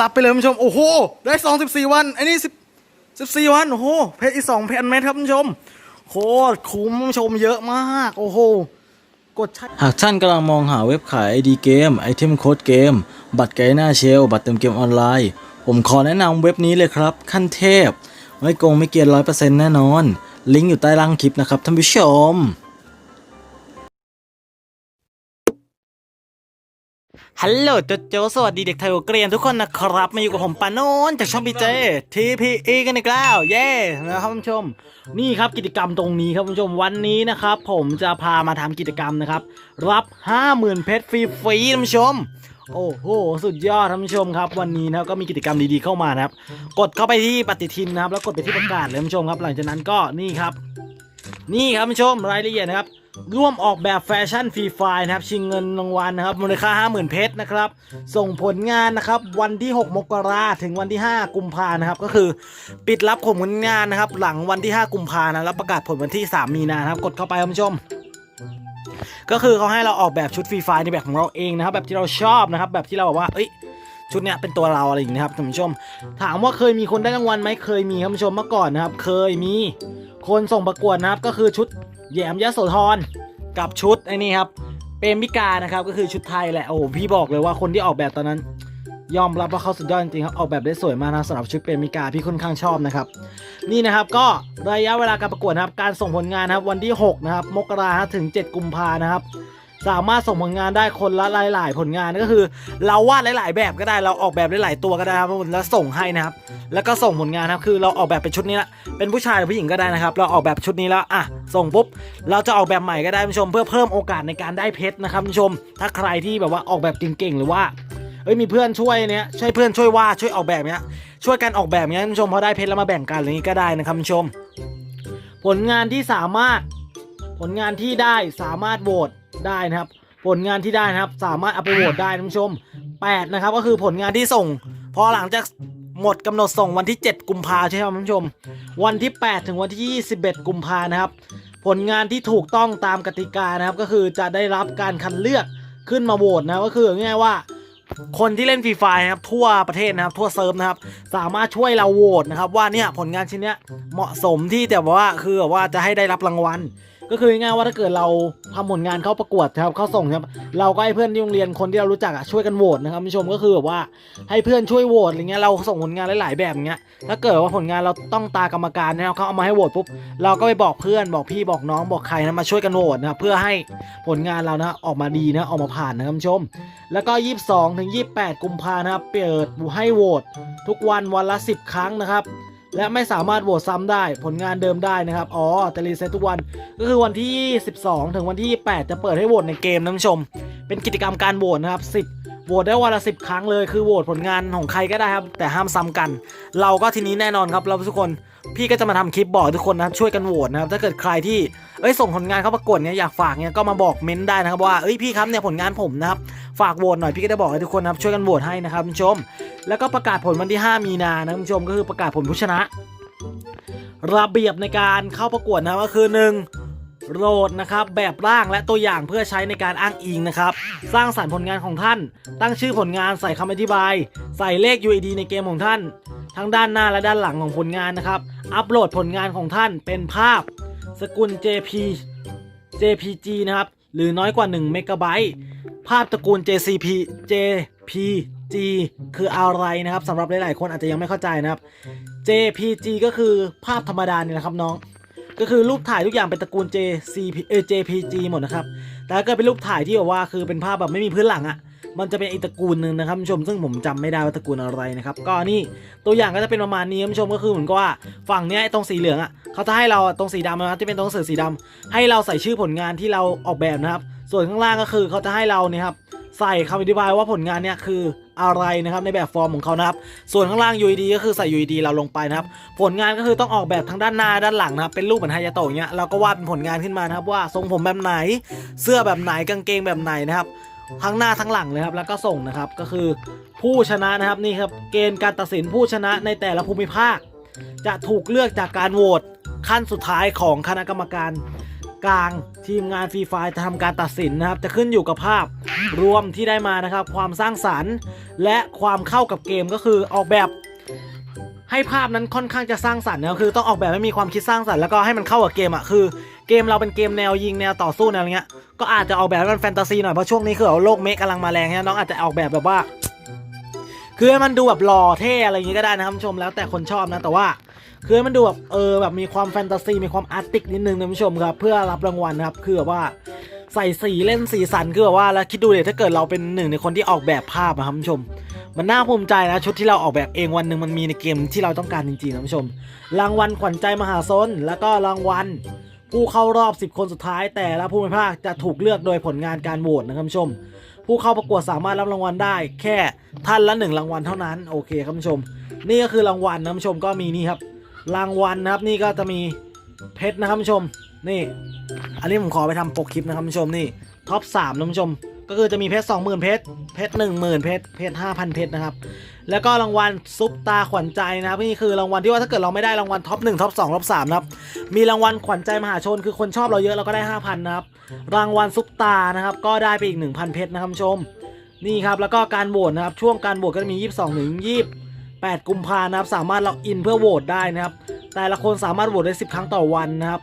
รับไปเลยคุณผู้ชม โอ้โห ได้สองสิบสี่วันไอ้นี่สิบสิบสี่วัน โอ้โห เพชรอีกสองเพชรเม็ดครับคุณผู้ชม โคตรคุ้มคุณผู้ชมเยอะมาก โอ้โห กดใช้หากท่านกำลังมองหาเว็บขาย ID เกมไอเทมโค้ดเกม บัตรไกด์หน้าเชล บัตรเติมเกมออนไลน์ ผมขอแนะนำเว็บนี้เลยครับ ขั้นเทพ ไม่โกงไม่เกียนร้อยเปอร์เซ็นต์แน่นอน ลิงก์อยู่ใต้ล่างคลิปนะครับท่านผู้ชม ฮัลโหลโจโจสวัสดีเด็กไทยเกรียนทุกคนนะครับ มาอยู่กับผมปานนท์จากช่องพีเจทีพีอีกันอีกแล้ว เย้นะครับผู้ชม นี่ครับกิจกรรมตรงนี้ครับผู้ชมวันนี้นะครับ ผมจะพามาทำกิจกรรมนะครับ รับ 50,000 เพชรฟรีๆท่านผู้ชม โอ้โหสุดยอดท่านผู้ชมครับ วันนี้นะครับก็มีกิจกรรมดีๆเข้ามานะครับ กดเข้าไปที่ปฏิทินนะครับ แล้วกดไปที่ประกาศเลยท่านผู้ชมครับ หลังจากนั้นก็นี่ครับ นี่ครับท่านผู้ชมรายละเอียดนะครับ ร่วมออกแบบแฟชั่นฟรีไฟล์นะครับ ชิงเงินรางวัลนะครับ มูลค่า 50,000 เพชรนะครับ ส่งผลงานนะครับ วันที่ 6 มกราถึงวันที่ 5 กุมภานะครับ ก็คือปิดรับผลงานนะครับ หลังวันที่ 5 กุมภานะแล้วประกาศผลวันที่ 3 มีนานะครับ กดเข้าไปท่านผู้ชม ก็คือเขาให้เราออกแบบชุดฟรีไฟล์ในแบบของเราเองนะครับ แบบที่เราชอบนะครับ แบบที่เราแบบว่า เอ้ย ชุดเนี้ยเป็นตัวเราอะไรอย่างนี้ครับท่านผู้ชม ถามว่าเคยมีคนได้รางวัลไหมเคยมีครับท่านผู้ชมเมื่อก่อนนะครับ เคยมีคนส่งประกวดนะครับก็คือชุดแยมยโสธรกับชุดไอ้นี่ครับเปรมิกานะครับก็คือชุดไทยแหละโอ้โหพี่บอกเลยว่าคนที่ออกแบบตอนนั้น ยอมรับว่าเขาสุดยอดจริงๆครับออกแบบได้สวยมากนะสำหรับชุดเปรมิกาพี่ค่อนข้างชอบนะครับนี่นะครับก็ระยะเวลาการประกวดนะครับการส่งผลงานนะครับวันที่ 6 นะครับมกราถึง 7 กุมภานะครับ สามารถส่งผลงานได้คนละหลาย ๆ ผลงานก็คือ เราวาดหลาย ๆ แบบก็ได้เราออกแบบหลาย ๆ ตัวก็ได้ครับแล้วส่งให้นะครับ แล้วก็ส่งผลงานครับคือเราออกแบบเป็นชุดนี้ละเป็นผู้ชายหรือผู้หญิงก็ได้นะครับ เราออกแบบชุดนี้แล้วอะส่งปุ๊บเราจะออกแบบใหม่ก็ได้คุณผู้ชม เพื่อเพิ่มโอกาสในการได้เพชรนะครับคุณผู้ชม ถ้าใครที่แบบว่าออกแบบเก่ง ๆ หรือว่าเอ้ยมีเพื่อนช่วยเนี้ยช่วยเพื่อนช่วยวาดช่วยออกแบบเนี้ยช่วยกันออกแบบเนี้ยคุณผู้ชมพอได้เพชรแล้วมาแบ่งกันอะไรอย่างนี้ก็ได้นะครับผู้ชม ผลงานที่สามารถผลงานที่ได้สามารถโหวต ได้นะครับ ผลงานที่ได้นะครับ สามารถเอาไปโหวตได้ท่านผู้ชม 8 นะครับ ก็คือผลงานที่ส่ง พอหลังจากหมดกำหนดส่งวันที่ 7 กุมภาใช่ไหมท่านผู้ชม วันที่ 8 ถึงวันที่ 21 กุมภานะครับ ผลงานที่ถูกต้องตามกติกานะครับ ก็คือจะได้รับการคัดเลือกขึ้นมาโหวตนะก็คือง่ายว่าคนที่เล่นฟรีไฟนะครับทั่วประเทศนะครับทั่วเซิร์ฟนะครับสามารถช่วยเราโหวตนะครับว่าเนี่ยผลงานชิ้นเนี้ยเหมาะสมที่แต่ว่าคือว่าจะให้ได้รับรางวัล ก็คือง่ายว่าถ้าเกิดเราทำผลงานเข้าประกวดนะครับเข้าส่งครับเราก็ให้เพื่อนที่โรงเรียนคนที่เรารู้จักอะช่วยกันโหวตนะครับคุณผู้ชมก็คือแบบว่าให้เพื่อนช่วยโหวตอะไรเงี้ยเราส่งผลงานหลาย ๆ แบบอย่างเงี้ยถ้าเกิดว่าผลงานเราต้องตากรรมการนะครับเขาเอามาให้โหวตปุ๊บเราก็ไปบอกเพื่อนบอกพี่บอกน้องบอกใครนะมาช่วยกันโหวตนะครับเพื่อให้ผลงานเรานะออกมาดีนะออกมาผ่านนะครับคุณผู้ชม แล้วก็ 22 ถึง 28 กุมภานะครับเปิดให้โหวตทุกวันวันละ 10 ครั้งนะครับ และไม่สามารถโหวตซ้ำได้ผลงานเดิมได้นะครับ อ๋อ แต่รีเซ็ตทุกวันก็คือวันที่ 12 ถึงวันที่ 8 จะเปิดให้โหวตในเกมนะคุณผู้ชม เป็นกิจกรรมการโหวตนะครับ 10 โหวตได้วันละ10ครั้งเลยคือโหวตผลงานของใครก็ได้ครับ แต่ห้ามซ้ำกัน เราก็ทีนี้แน่นอนครับเราทุกคนพี่ก็จะมาทำคลิปบอกทุกคนนะช่วยกันโหวตนะครับถ้าเกิดใครที่เอ้ยส่งผลงานเข้าประกวดเนี่ยอยากฝากเนี่ยก็มาบอกเม้นต์ได้นะครับว่าเอ้ยพี่ครับเนี่ยผลงานผมนะครับฝากโหวตหน่อยพี่ก็ได้บอกให้ทุกคนนะครับช่วยกันโหวตให้นะครับคุณผู้ชม แล้วก็ประกาศผลวันที่ 5 มีนานะคุณผู้ชมก็คือประกาศผลผู้ชนะ ระเบียบในการเข้าประกวดนะครับก็คือหนึ่ง โหลดนะครับแบบร่างและตัวอย่างเพื่อใช้ในการอ้างอิงนะครับ สร้างสรรค์ผลงานของท่าน ตั้งชื่อผลงานใส่คำอธิบาย ใส่เลข UID ในเกมของท่าน ทั้งด้านหน้าและด้านหลังของผลงานนะครับ อัปโหลดผลงานของท่านเป็นภาพ สกุล JP JPG นะครับ หรือน้อยกว่า 1 เมกะไบต์ภาพตระกูล JCP JPG คืออะไรนะครับสำหรับหลาย ๆ คนอาจจะยังไม่เข้าใจนะครับ JPG ก็คือภาพธรรมดาเนี่ยนะครับน้อง ก็คือรูปถ่ายทุกอย่างเป็นตระกูล JCP เอ JPG หมดนะครับ แต่ถ้าเกิดเป็นรูปถ่ายที่แบบว่าคือเป็นภาพแบบไม่มีพื้นหลังอะ่ะ มันจะเป็นอีกตระกูลหนึ่งนะครับผู้ชม ซึ่งผมจำไม่ได้ว่าตระกูลอะไรนะครับ ก็นี่ตัวอย่างก็จะเป็นประมาณนี้คุณผู้ชมก็คือเหมือนกับว่าฝั่งเนี้ยตรงสีเหลืองอะ่ะเขาจะให้เราตรงสีดำนะครับที่เป็นตรงหนังสือสีดำให้เราใส่ชื่อผลงานที่เราออกแบบนะครับ ส่วนข้างล่างก็คือเขาจะให้เราเนี่ยครับ ใส่คำอธิบายว่าผลงานเนี่ยคืออะไรนะครับในแบบฟอร์มของเขานะครับ ส่วนข้างล่าง UID ก็คือใส่ UID เราลงไปนะครับ ผลงานก็คือต้องออกแบบทั้งด้านหน้าด้านหลังนะครับ เป็นรูปเหมือนไฮยาโตะเงี้ยเราก็วาดเป็นผลงานขึ้นมานะครับว่าทรงผมแบบไหน เสื้อแบบไหนกางเกงแบบไหนนะครับทั้งหน้าทั้งหลังเลยครับแล้วก็ส่งนะครับก็คือผู้ชนะนะครับนี่ครับเกณฑ์การตัดสินผู้ชนะในแต่ละภูมิภาค จะถูกเลือกจากการโหวตขั้นสุดท้ายของคณะกรรมการกลางทีมงานฟรีไฟจะทำการตัดสินนะครับ จะขึ้นอยู่กับภาพ รวมที่ได้มานะครับ ความสร้างสรรค์ และความเข้ากับเกมก็คือออกแบบให้ภาพนั้นค่อนข้างจะสร้างสรรค์นะคือต้องออกแบบให้มีความคิดสร้างสรรค์แล้วก็ให้มันเข้ากับเกมอะคือเกมเราเป็นเกมแนวยิงแนวต่อสู้แนวอะไรเงี้ยก็อาจจะออกแบบให้มันแฟนตาซีหน่อยเพราะช่วงนี้คือโลกเมกกำลังมาแรงเนี่ยน้องอาจจะออกแบบแบบว่า คือให้มันดูแบบหล่อเท่อะไรอย่างงี้ก็ได้นะครับชมแล้วแต่คนชอบนะแต่ว่า คือมันดูแบบเออแบบมีความแฟนตาซีมีความอาร์ติกนิดนึงนะคุณผู้ชมครับ เพื่อรับรางวัลนะครับคือแบบว่าใส่สีเล่นสีสันคือแบบว่าแล้วคิดดูเดี๋ยถ้าเกิดเราเป็นหนึ่งในคนที่ออกแบบภาพอะครับคุณผู้ชม มันน่าภูมิใจนะชุดที่เราออกแบบเองวันหนึ่งมันมีในเกมที่เราต้องการจริงๆนะคุณผู้ชม รางวัลขวัญใจมหาชนแล้วก็รางวัลผู้เข้ารอบ 10 คนสุดท้าย แต่ละผู้เป็นภาคจะถูกเลือกโดยผลงานการโหวตนะครับคุณผู้ชม ผู้เข้าประกวดสามารถรับรางวัลได้ แค่ท่านละหนึ่งรางวัลเท่านั้นโอเคครับคุณผู้ชม นี่ก็คือรางวัลนะผู้ชมก็มีนี่ครับ รางวัลนะครับนี่ก็จะมีเพชรนะครับผู้ชมนี่ อันนี้ผมขอไปทำโปกคลิปนะครับผู้ชมนี่ท็อปสามนะคุณผู้ชม ก็คือจะมีเพชรสองหมื่นเพชรเพชรหนึ่งหมื่นเพชรเพชรห้าพันเพชรนะครับแล้วก็รางวัลซุปตาขวัญใจนะครับนี่คือรางวัลที่ว่าถ้าเกิดเราไม่ได้รางวัลท็อปหนึ่งท็อปสองท็อปสามนะครับมีรางวัลขวัญใจมหาชนคือคนชอบเราเยอะเราก็ได้ห้าพันนะครับรางวัลซุปตานะครับก็ได้ไปอีก1,000เพชรนะครับผู้ชมนี่ครับแล้วก็การโหวตนะครับช่วงการโหวตก็จะมี22ถึง 8 กุมภานะครับ สามารถล็อกอินเพื่อโหวตได้นะครับ แต่ละคนสามารถโหวตได้ 10 ครั้งต่อวันนะครับ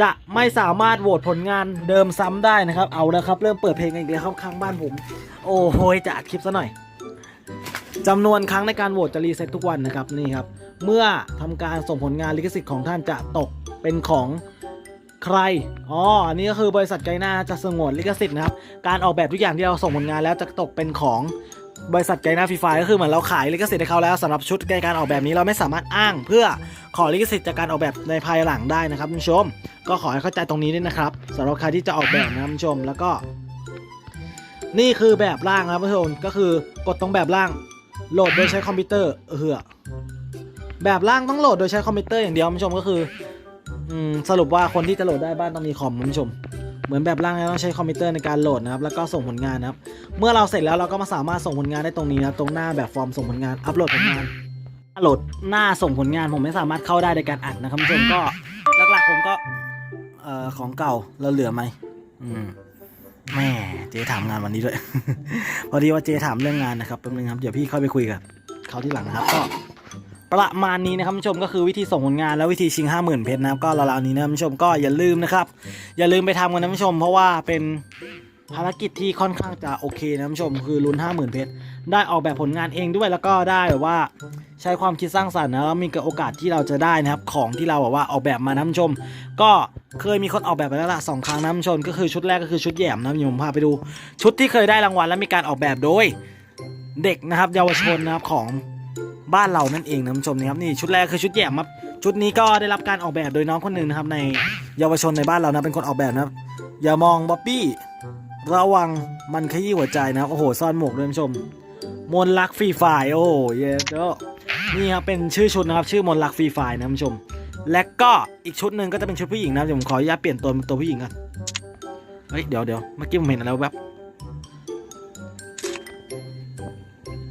จะไม่สามารถโหวตผลงานเดิมซ้ำได้นะครับ เอาแล้วครับ เริ่มเปิดเพลงกันอีกแล้วครับข้างบ้านผม โอ้โหจะอัดคลิปซะหน่อยจำนวนครั้งในการโหวตจะรีเซ็ตทุกวันนะครับนี่ครับ เมื่อทำการส่งผลงานลิขสิทธิ์ของท่านจะตกเป็นของใคร อ๋อ อันนี้ก็คือบริษัทไกน่าจะสงวนลิขสิทธิ์นะครับ การออกแบบทุกอย่างที่เราส่งผลงานแล้วจะตกเป็นของ บริษัทไกน่าฟรีไฟก็คือเหมือนเราขายลิขสิทธิ์ให้เขาแล้วสำหรับชุดในการออกแบบนี้เราไม่สามารถอ้าง เพื่อขอลิขสิทธิ์จากการออกแบบในภายหลังได้นะครับคุณผู้ชม ก็ขอให้เข้าใจตรงนี้ด้วยนะครับสำหรับใครที่จะออกแบบนะคุณผู้ชมแล้วก็ นี่คือแบบร่างนะครับคุณผู้ชมก็คือกดตรงแบบร่างโหลดโดยใช้คอมพิวเตอร์เออแบบร่างต้องโหลดโดยใช้คอมพิวเตอร์อย่างเดียวคุณผู้ชมก็คืออืมสรุปว่าคนที่จะโหลดได้บ้านต้องมีคอมคุณผู้ชม เหมือนแบบร่างเนี่ยต้องใช้คอมพิวเตอร์ในการโหลดนะครับแล้วก็ส่งผลงานนะครับเมื่อเราเสร็จแล้วเราก็มาสามารถส่งผลงานได้ตรงนี้นะครับตรงหน้าแบบฟอร์มส่งผลงานอัปโหลดผลงานโหลดหน้าส่งผลงานผมไม่สามารถเข้าได้ในการอัดนะครับผู้ชมก็หลักๆผมก็เอ่อของเก่าเราเหลือไหมอืมแม่เจ๊ถามงานวันนี้ด้วย พอดีว่าเจ๊ถามเรื่องงานนะครับแป๊บนึงครับเดี๋ยวพี่เข้าไปคุยกับเขาที่หลังนะครับก็ ประมาณนี้นะครับผู้ชมก็คือวิธีส่งผลงานและวิธีชิง 50,000 เพชรนะครับก็ราวๆนี้นะคุณผู้ชมก็อย่าลืมนะครับ อย่าลืมไปทำกันนะผู้ชม เพราะว่าเป็นภารกิจที่ค่อนข้างจะโอเคนะผู้ชมคือลุ้น50,000 เพชรได้ออกแบบผลงานเองด้วยแล้วก็ได้แบบว่าใช้ความคิดสร้างสรรค์นะแล้วมีโอกาสที่เราจะได้นะครับของที่เราแบบว่าออกแบบมานะผู้ชม ก็เคยมีคนออกแบบไปแล้วล่ะสองครั้งนะผู้ชมก็คือชุดแรกก็คือชุดแยมนะผมพาไปดู ชุดที่เคยได้รางวัลและมีการออกแบบโดย เด็กนะครับเยาวชนนะครับของ บ้านเรานั่นเองนะคุณผู้ชมนะครับนี่ชุดแรกคือชุดแหยมครับชุดนี้ก็ได้รับการออกแบบโดยน้องคนหนึ่งนะครับในเยาวชนในบ้านเรานะเป็นคนออกแบบนะครับอย่ามองบ๊อบบี้ระวังมันขยี้หัวใจนะครับโอ้โหซ่อนหมวกด้วยคุณผู้ชม มนลักฟรีไฟโอ้โหเย้ก็นี่ครับเป็นชื่อชุดนะครับ ชื่อมนลักฟรีไฟนะคุณผู้ชม และก็อีกชุดหนึ่งก็จะเป็นชุดผู้หญิงนะเดี๋ยวผมขออนุญาตเปลี่ยนตัวเป็นตัวผู้หญิงกันเฮ้ยเดี๋ยวเดี๋ยวเมื่อกี้ผมเห็นอะไรแวบ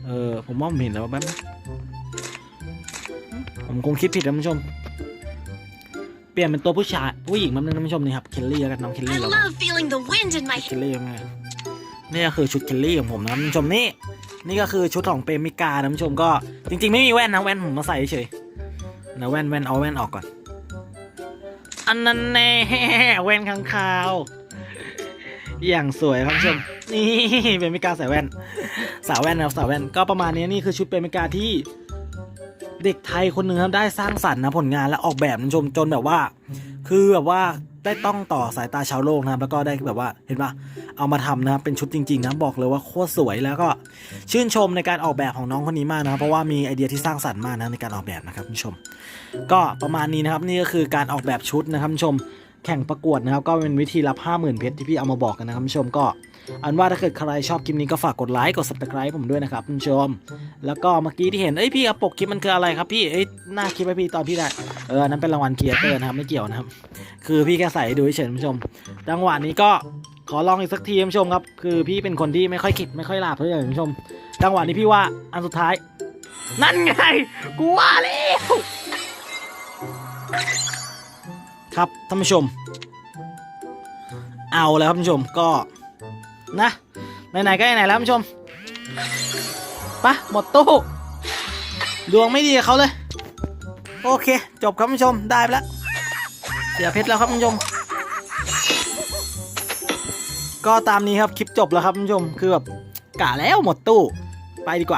เออผมว่าผมเห็นแล้วแวบนะ ผมคงคิดผิดนะคุณผู้ชม เปลี่ยนเป็นตัวผู้ชายผู้หญิงแป๊บนึงนะคุณผู้ชมนี่ครับ เคลลี่แล้วกันน้องเคล I ลี่แล้วกัน love feeling the wind in my เคลลี่ยังไงนี่ก็คือชุดเคลลี่ของผมนะคุณผู้ชมนี่ นี่ก็คือชุดของเปรมิกานะคุณผู้ชมก็ จริง ๆ ไม่มีแว่นนะแว่นผมมาใส่เฉยๆนะแว่นแว่นเอาแว่นออกก่อน อันนั้นแน่แว่นข้างคาว อย่างสวยครับคุณผู้ชมนี่เปรมิกาใส่แว่น สาวแว่นนะครับสาวแว่นก็ประมาณนี้นี่คือชุดเปรมิกาที่ เด็กไทยคนหนึ่งครับได้สร้างสรรค์นะผลงานและออกแบบนะคุณผู้ชมจนแบบว่า คือแบบว่าได้ต้องต่อสายตาชาวโลกนะครับ แล้วก็ได้แบบว่าเห็นปะเอามาทำนะครับเป็นชุดจริงๆนะบอกเลยว่าโคตรสวยแล้วก็ชื่นชมในการออกแบบของน้องคนนี้มากนะครับเพราะว่ามีไอเดียที่สร้างสรรค์มากนะในการออกแบบนะครับคุณผู้ชม ก็ประมาณนี้นะครับนี่ก็คือการออกแบบชุดนะครับคุณผู้ชม แข่งประกวดนะครับ ก็เป็นวิธีรับ 50,000 เพชรที่พี่เอามาบอกกันนะครับคุณผู้ชมก็ อันว่าถ้าเกิดใครชอบคลิปนี้ก็ฝากกดไลค์กด subscribe ผมด้วยนะครับคุณผู้ชม แล้วก็เมื่อกี้ที่เห็นเอ้ยพี่เอาปกคลิปมันคืออะไรครับพี่เอ้ยหน้าคลิปไว้พี่ตอนพี่ได้เออนั้นเป็นรางวัลเคียเตอร์นะครับไม่เกี่ยวนะครับ คือพี่แค่ใส่ดูเฉยๆคุณผู้ชมจังหวะนี้ก็ขอลองอีกสักทีคุณผู้ชมครับ คือพี่เป็นคนที่ไม่ค่อยคิดไม่ค่อยหลาบเท่าไหร่คุณผู้ชม จังหวะนี้พี่ว่าอันสุดท้าย นั่นไงกูว่าแล้ว ครับท่านผู้ชม เอาแล้วครับคุณผู้ชมก็นะไหนๆก็ไหนๆแล้วคุณผู้ชมปะหมดตู้ดวงไม่ดีกับเขาเลย โอเค จบครับคุณผู้ชมได้ไปแล้ว เสียเพชรแล้วครับคุณผู้ชม ก็ตามนี้ครับคลิปจบแล้วครับคุณผู้ชมคือแบบกะแล้วหมดตู้ไปดีกว่า